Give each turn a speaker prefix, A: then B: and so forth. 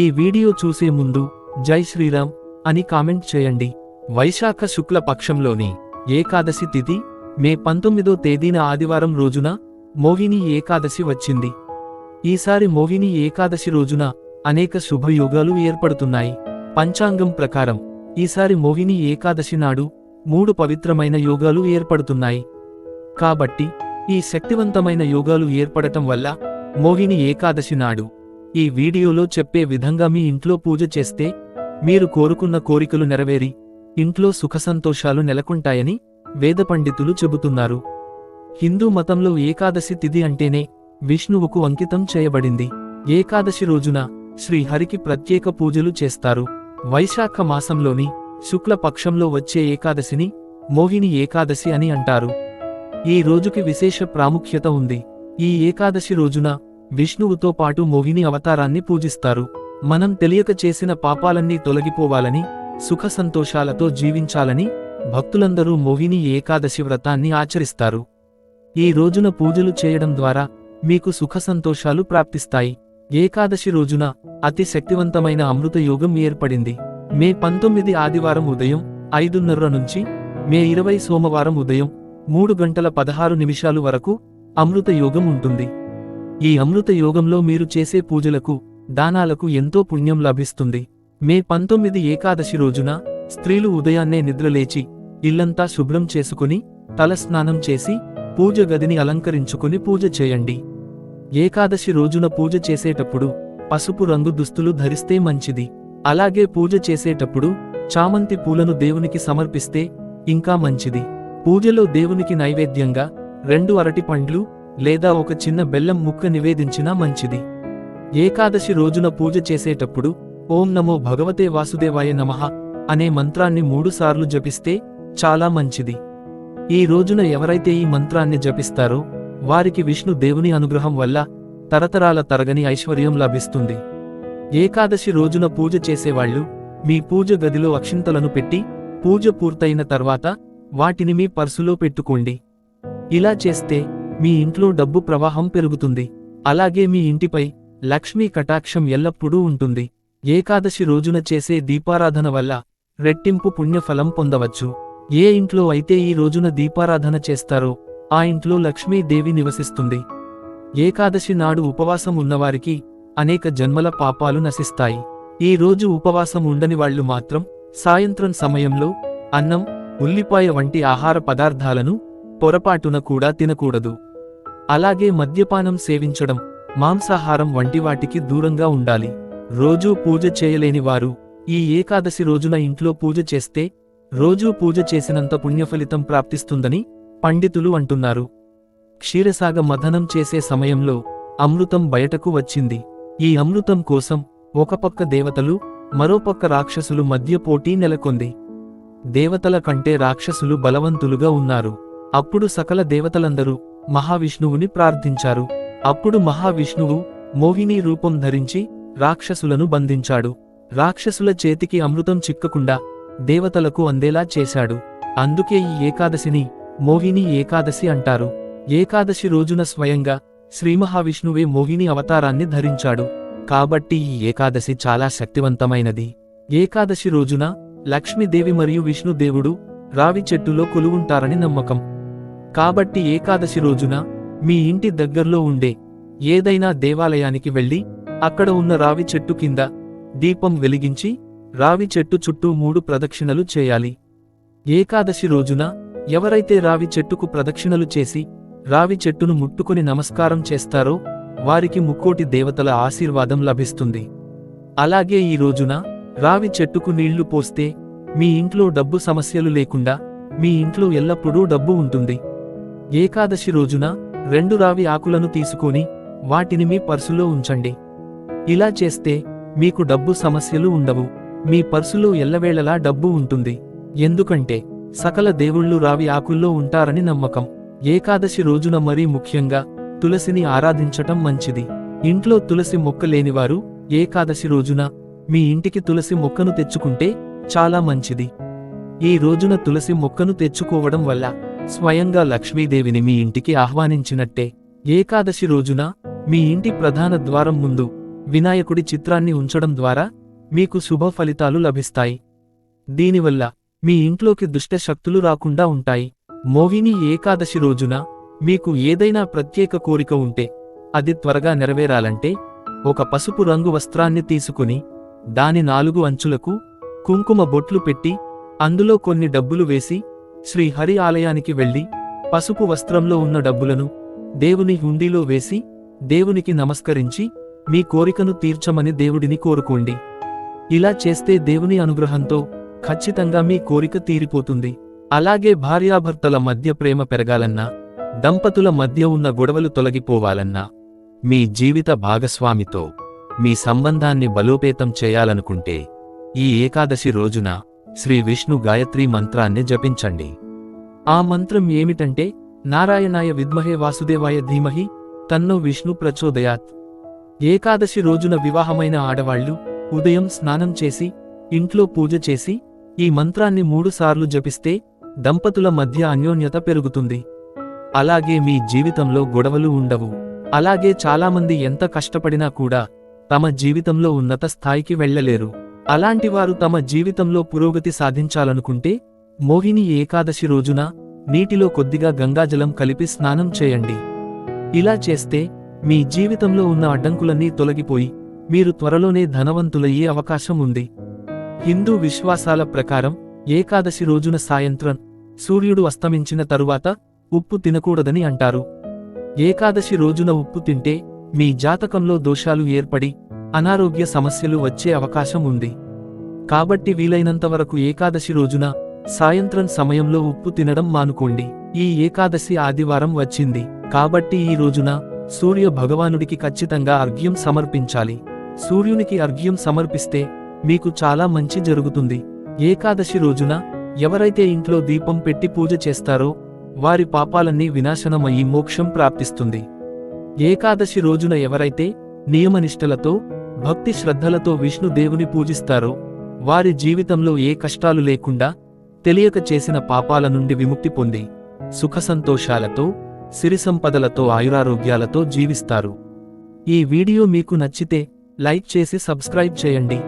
A: ఈ వీడియో చూసే ముందు జై శ్రీరామ్ అని కామెంట్ చేయండి. వైశాఖ శుక్ల పక్షంలోని ఏకాదశి తిథి మే పంతొమ్మిదో తేదీన ఆదివారం రోజున మోహిని ఏకాదశి వచ్చింది. ఈసారి మోహిని ఏకాదశి రోజున అనేక శుభయోగాలు ఏర్పడుతున్నాయి. పంచాంగం ప్రకారం ఈసారి మోహిని ఏకాదశి నాడు మూడు పవిత్రమైన యోగాలు ఏర్పడుతున్నాయి. కాబట్టి ఈ శక్తివంతమైన యోగాలు ఏర్పడటం వల్ల మోహిని ఏకాదశి నాడు ఈ వీడియోలో చెప్పే విధంగా మీ ఇంట్లో పూజ చేస్తే మీరు కోరుకున్న కోరికలు నెరవేరి ఇంట్లో సుఖసంతోషాలు నెలకొంటాయని వేద పండితులు చెబుతున్నారు. హిందూ మతంలో ఏకాదశి తిథి అంటేనే విష్ణువుకు అంకితం చేయబడింది. ఏకాదశి రోజున శ్రీహరికి ప్రత్యేక పూజలు చేస్తారు. వైశాఖ మాసంలోని శుక్లపక్షంలో వచ్చే ఏకాదశిని మోహిని ఏకాదశి అని అంటారు. ఈ రోజుకి విశేష ప్రాముఖ్యత ఉంది. ఈ ఏకాదశి రోజున విష్ణువుతో పాటు మోహిని అవతారాన్ని పూజిస్తారు. మనం తెలియక చేసిన పాపాలన్నీ తొలగిపోవాలని సుఖ సంతోషాలతో జీవించాలని భక్తులందరూ మోహిని ఏకాదశి వ్రతాన్ని ఆచరిస్తారు. ఈ రోజున పూజలు చేయడం ద్వారా మీకు సుఖ సంతోషాలు ప్రాప్తిస్తాయి. ఏకాదశి రోజున అతి శక్తివంతమైన అమృత యోగం ఏర్పడింది. మే పంతొమ్మిది ఆదివారం ఉదయం ఐదున్నర నుంచి మే ఇరవై సోమవారం ఉదయం మూడు గంటల పదహారు నిమిషాలు వరకు అమృత యోగం ఉంటుంది. ఈ అమృత యోగంలో మీరు చేసే పూజలకు దానాలకు ఎంతో పుణ్యం లభిస్తుంది. మే పంతొమ్మిది ఏకాదశి రోజున స్త్రీలు ఉదయాన్నే నిద్రలేచి ఇల్లంతా శుభ్రం చేసుకుని తలస్నానం చేసి పూజ గదిని అలంకరించుకుని పూజ చేయండి. ఏకాదశి రోజున పూజ చేసేటప్పుడు పసుపు రంగు దుస్తులు ధరిస్తే మంచిది. అలాగే పూజ చేసేటప్పుడు చామంతి పూలను దేవునికి సమర్పిస్తే ఇంకా మంచిది. పూజలో దేవునికి నైవేద్యంగా రెండు అరటి పండ్లు లేదా ఒక చిన్న బెల్లం ముక్క నివేదించినా మంచిది. ఏకాదశి రోజున పూజ చేసేటప్పుడు ఓం నమో భగవతే వాసుదేవాయ నమః అనే మంత్రాన్ని మూడుసార్లు జపిస్తే చాలా మంచిది. ఈ రోజున ఎవరైతే ఈ మంత్రాన్ని జపిస్తారో వారికి విష్ణు దేవుని అనుగ్రహం వల్ల తరతరాల తరగని ఐశ్వర్యం లభిస్తుంది. ఏకాదశి రోజున పూజ చేసేవాళ్ళు మీ పూజ గదిలో అక్షింతలను పెట్టి పూజ పూర్తయిన తర్వాత వాటిని మీ పర్సులో పెట్టుకోండి. ఇలా చేస్తే మీ ఇంట్లో డబ్బు ప్రవాహం పెరుగుతుంది. అలాగే మీ ఇంటిపై లక్ష్మీ కటాక్షం ఎల్లప్పుడూ ఉంటుంది. ఏకాదశి రోజున చేసే దీపారాధన వల్ల రెట్టింపు పుణ్యఫలం పొందవచ్చు. ఏ ఇంట్లో అయితే ఈ రోజున దీపారాధన చేస్తారో ఆ ఇంట్లో లక్ష్మీదేవి నివసిస్తుంది. ఏకాదశి నాడు ఉపవాసం ఉన్నవారికి అనేక జన్మల పాపాలు నశిస్తాయి. ఈ రోజు ఉపవాసం ఉండని వాళ్ళు మాత్రం సాయంత్రం సమయంలో అన్నం ఉల్లిపాయ వంటి ఆహార పదార్థాలను పొరపాటున కూడా తినకూడదు. అలాగే మద్యపానం సేవించడం మాంసాహారం వంటి వాటికి దూరంగా ఉండాలి. రోజూ పూజ చేయలేని వారు ఈ ఏకాదశి రోజున ఇంట్లో పూజ చేస్తే రోజూ పూజ చేసినంత పుణ్యఫలితం ప్రాప్తిస్తుందని పండితులు అంటున్నారు. క్షీరసాగ మథనం చేసే సమయంలో అమృతం బయటకు వచ్చింది. ఈ అమృతం కోసం ఒకపక్క దేవతలు మరోపక్క రాక్షసులు మధ్య పోటీ నెలకొంది. దేవతల కంటే రాక్షసులు బలవంతులుగా ఉన్నారు. అప్పుడు సకల దేవతలందరూ మహావిష్ణువుని ప్రార్థించారు. అప్పుడు మహావిష్ణువు మోహిని రూపం ధరించి రాక్షసులను బంధించాడు. రాక్షసుల చేతికి అమృతం చిక్కకుండా దేవతలకు అందేలా చేశాడు. అందుకే ఈ ఏకాదశిని మోహిని ఏకాదశి అంటారు. ఏకాదశి రోజున స్వయంగా శ్రీ మహావిష్ణువే మోహిని అవతారాన్ని ధరించాడు. కాబట్టి ఈ ఏకాదశి చాలా శక్తివంతమైనది. ఏకాదశి రోజున లక్ష్మీదేవి మరియు విష్ణుదేవుడు రావి చెట్టులో కొలువుంటారని నమ్మకం. కాబట్టి ఏకాదశి రోజున మీ ఇంటి దగ్గర్లో ఉండే ఏదైనా దేవాలయానికి వెళ్ళి అక్కడ ఉన్న రావి చెట్టు కింద దీపం వెలిగించి రావి చెట్టు చుట్టూ మూడు ప్రదక్షిణలు చేయాలి. ఏకాదశి రోజున ఎవరైతే రావి చెట్టుకు ప్రదక్షిణలు చేసి రావి చెట్టును ముట్టుకుని నమస్కారం చేస్తారో వారికి ముక్కోటి దేవతల ఆశీర్వాదం లభిస్తుంది. అలాగే ఈ రోజున రావి చెట్టుకు నీళ్ళు పోస్తే మీ ఇంట్లో డబ్బు సమస్యలు లేకుండా మీ ఇంట్లో ఎల్లప్పుడూ డబ్బు ఉంటుంది. ఏకాదశి రోజున రెండు రావి ఆకులను తీసుకొని వాటిని మీ పర్సులో ఉంచండి. ఇలా చేస్తే మీకు డబ్బు సమస్యలు ఉండవు. మీ పర్సులో ఎల్లవేళలా డబ్బు ఉంటుంది. ఎందుకంటే సకల దేవుళ్ళు రావి ఆకుల్లో ఉంటారని నమ్మకం. ఏకాదశి రోజున మరీ ముఖ్యంగా తులసిని ఆరాధించటం మంచిది. ఇంట్లో తులసి మొక్క లేనివారు ఏకాదశి రోజున మీ ఇంటికి తులసి మొక్కను తెచ్చుకుంటే చాలా మంచిది. ఈ రోజున తులసి మొక్కను తెచ్చుకోవడం వల్ల స్వయంగా లక్ష్మీదేవిని మీ ఇంటికి ఆహ్వానించినట్టే. ఏకాదశి రోజున మీ ఇంటి ప్రధాన ద్వారం ముందు వినాయకుడి చిత్రాన్ని ఉంచడం ద్వారా మీకు శుభ ఫలితాలు లభిస్తాయి. దీనివల్ల మీ ఇంట్లోకి దుష్ట శక్తులు రాకుండా ఉంటాయి. మోహిని ఏకాదశి రోజున మీకు ఏదైనా ప్రత్యేక కోరిక ఉంటే అది త్వరగా నెరవేరాలంటే ఒక పసుపు రంగు వస్త్రాన్ని తీసుకుని దాని నాలుగు అంచులకు కుంకుమ బొట్లు పెట్టి అందులో కొన్ని డబ్బులు వేసి శ్రీహరి ఆలయానికి వెళ్ళి పసుపు వస్త్రంలో ఉన్న డబ్బులను దేవుని హుండీలో వేసి దేవునికి నమస్కరించి మీ కోరికను తీర్చమని దేవుడిని కోరుకోండి. ఇలా చేస్తే దేవుని అనుగ్రహంతో ఖచ్చితంగా మీ కోరిక తీరిపోతుంది. అలాగే భార్యాభర్తల మధ్య ప్రేమ పెరగాలన్నా దంపతుల మధ్య ఉన్న గొడవలు తొలగిపోవాలన్నా మీ జీవిత భాగస్వామితో మీ సంబంధాన్ని బలోపేతం చేయాలనుకుంటే ఈ ఏకాదశి రోజున శ్రీ విష్ణు గాయత్రి మంత్రాన్ని జపించండి. ఆ మంత్రం ఏమిటంటే నారాయణాయ విద్మహే వాసుదేవాయ ధీమహి తన్నో విష్ణు ప్రచోదయాత్. ఏకాదశి రోజున వివాహమైన ఆడవాళ్ళు ఉదయం స్నానం చేసి ఇంట్లో పూజ చేసి ఈ మంత్రాన్ని మూడుసార్లు జపిస్తే దంపతుల మధ్య అన్యోన్యత పెరుగుతుంది. అలాగే మీ జీవితంలో గొడవలు ఉండవు. అలాగే చాలామంది ఎంత కష్టపడినా కూడా తమ జీవితంలో ఉన్నత స్థాయికి వెళ్ళలేరు. అలాంటి వారు తమ జీవితంలో పురోగతి సాధించాలనుకుంటే మోహిని ఏకాదశి రోజున నీటిలో కొద్దిగా గంగాజలం కలిపి స్నానం చేయండి. ఇలా చేస్తే మీ జీవితంలో ఉన్న అడ్డంకులన్నీ తొలగిపోయి మీరు త్వరలోనే ధనవంతులయ్యే అవకాశం ఉంది. హిందూ విశ్వాసాల ప్రకారం ఏకాదశి రోజున సాయంత్రం సూర్యుడు అస్తమించిన తరువాత ఉప్పు తినకూడదని అంటారు. ఏకాదశి రోజున ఉప్పు తింటే మీ జాతకంలో దోషాలు ఏర్పడి అనారోగ్య సమస్యలు వచ్చే అవకాశం ఉంది. కాబట్టి వీలైనంతవరకు ఏకాదశి రోజున సాయంత్రం సమయంలో ఉప్పు తినడం మానుకోండి. ఈ ఏకాదశి ఆదివారం వచ్చింది. కాబట్టి ఈ రోజున సూర్య భగవానుడికి ఖచ్చితంగా అర్ఘ్యం సమర్పించాలి. సూర్యునికి అర్ఘ్యం సమర్పిస్తే మీకు చాలా మంచి జరుగుతుంది. ఏకాదశి రోజున ఎవరైతే ఇంట్లో దీపం పెట్టి పూజ చేస్తారో వారి పాపాలన్నీ వినాశనమయ్యి మోక్షం ప్రాప్తిస్తుంది. ఏకాదశి రోజున ఎవరైతే నియమనిష్టలతో భక్తి శ్రద్ధలతో విష్ణు దేవుని పూజిస్తారో వారి జీవితంలో ఏ కష్టాలు లేకుండా తెలియక చేసిన పాపాల నుండి విముక్తి పొంది సుఖసంతోషాలతో సిరిసంపదలతో ఆయురారోగ్యాలతో జీవిస్తారు. ఈ వీడియో మీకు నచ్చితే లైక్ చేసి సబ్స్క్రైబ్ చేయండి.